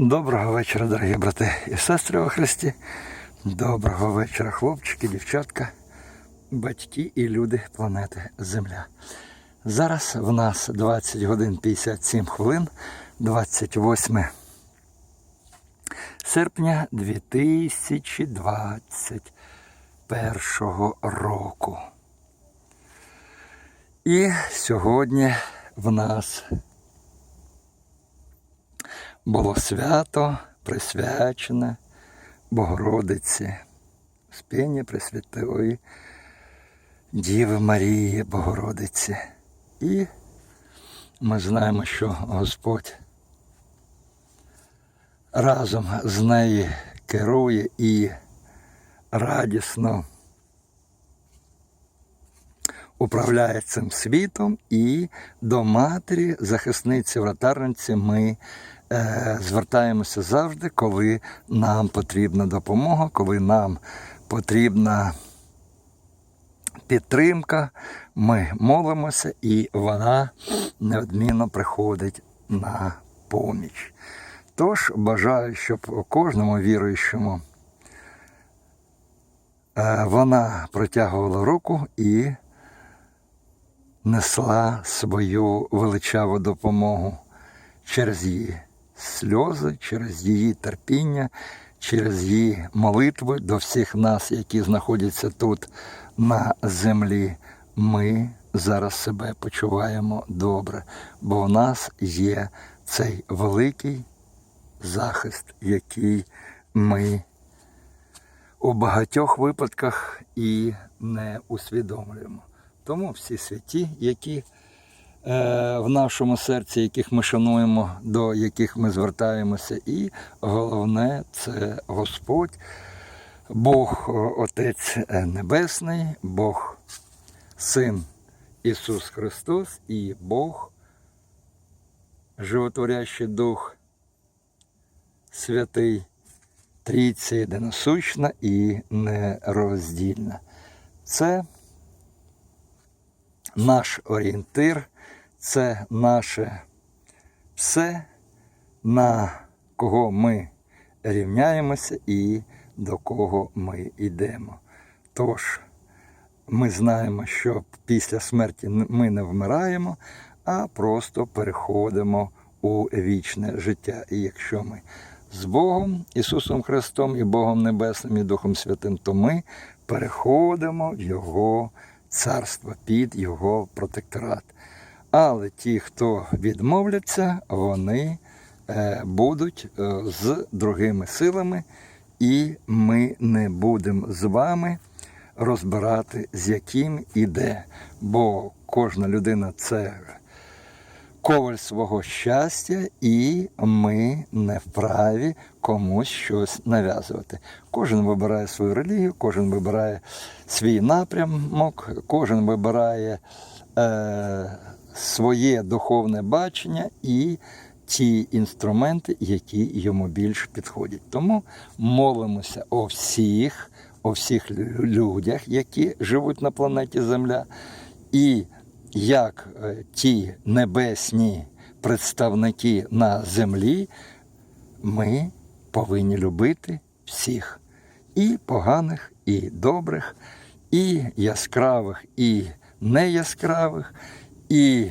Доброго вечора, дорогі брати і сестри у Христі. Доброго вечора, хлопчики, дівчатка, батьки і люди планети Земля. Зараз в нас 20 годин 57 хвилин, 28 серпня 2021 року. І сьогодні в нас було свято присвячене Богородиці, Спіння Пресвятої Діви Марії Богородиці. І ми знаємо, що Господь разом з нею керує і радісно управляє цим світом, і до матері, захисниці, вратарниці ми е, звертаємося завжди, коли нам потрібна допомога, коли нам потрібна підтримка. Ми молимося, і вона неодмінно приходить на поміч. Тож бажаю, щоб кожному віруючому е, вона протягувала руку і несла свою величаву допомогу через її сльози, через її терпіння, через її молитви до всіх нас, які знаходяться тут на землі. Ми зараз себе почуваємо добре, бо у нас є цей великий захист, який ми у багатьох випадках і не усвідомлюємо. Тому всі святі, які е, в нашому серці, яких ми шануємо, до яких ми звертаємося, і головне це Господь, Бог Отець Небесний, Бог Син Ісус Христос і Бог, животворящий Дух Святий, Трійці єдиносущна і нероздільна. Це наш орієнтир, це наше все, на кого ми рівняємося і до кого ми йдемо. Тож, ми знаємо, що після смерті ми не вмираємо, а просто переходимо у вічне життя. І якщо ми з Богом, Ісусом Христом і Богом Небесним і Духом Святим, то ми переходимо в Його царство під Його протекторат. Але ті, хто відмовляться, вони е, будуть е, з другими силами, і ми не будемо з вами розбирати, з яким іде. Бо кожна людина це коваль свого щастя, і ми не вправі комусь щось нав'язувати. Кожен вибирає свою релігію, кожен вибирає свій напрямок, кожен вибирає е, своє духовне бачення і ті інструменти, які йому більш підходять. Тому молимося о всіх, о всіх людях, які живуть на планеті Земля. І як е, ті небесні представники на землі, ми повинні любити всіх і поганих, і добрих, і яскравих, і неяскравих, і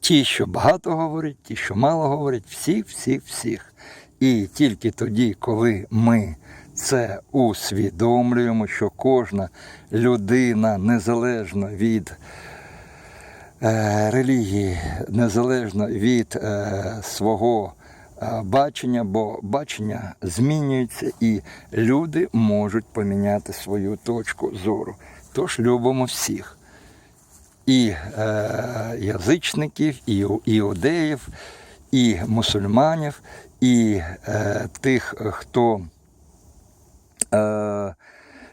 ті, що багато говорять, ті, що мало говорять, всіх, всіх, всіх. І тільки тоді, коли ми це усвідомлюємо, що кожна людина незалежно від е, релігії, незалежно від е, свого е, бачення, бо бачення змінюється і люди можуть поміняти свою точку зору. Тож любимо всіх. І е, язичників, і іудеїв, і мусульманів, і е, тих, хто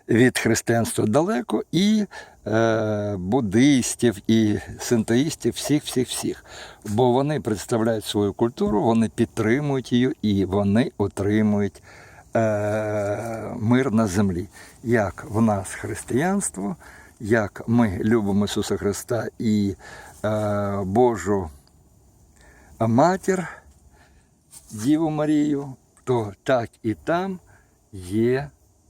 від християнства далеко, і е, буддистів, і синтоїстів, всіх, всіх, всіх. Бо вони представляють свою культуру, вони підтримують її і вони отримують е, мир на землі. Як в нас християнство, як ми любимо Ісуса Христа і е, Божу матір, Діву Марію, то так і там є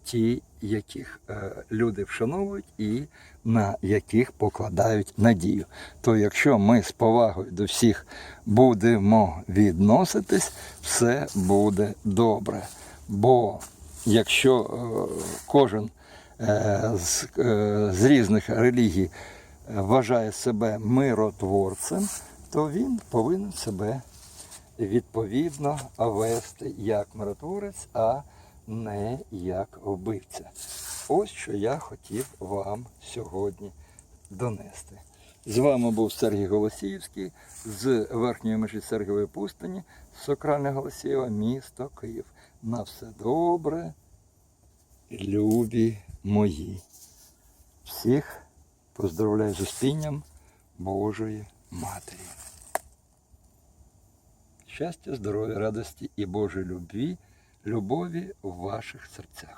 ті, яких е, люди вшановують і на яких покладають надію. То якщо ми з повагою до всіх будемо відноситись, все буде добре. Бо якщо е, кожен е, з, з різних релігій вважає себе миротворцем, то він повинен себе відповідно вести як миротворець, а не як вбивця. Ось що я хотів вам сьогодні донести. З вами був Сергій Голосіївський з верхньої межі Сергієвої пустині, Сокральне Голосієва, місто Київ. На все добре, любі мої. Всіх поздравляю з успінням Божої Матері. Щастя, здоров'я, радості і Божої любві, любові в ваших серцях.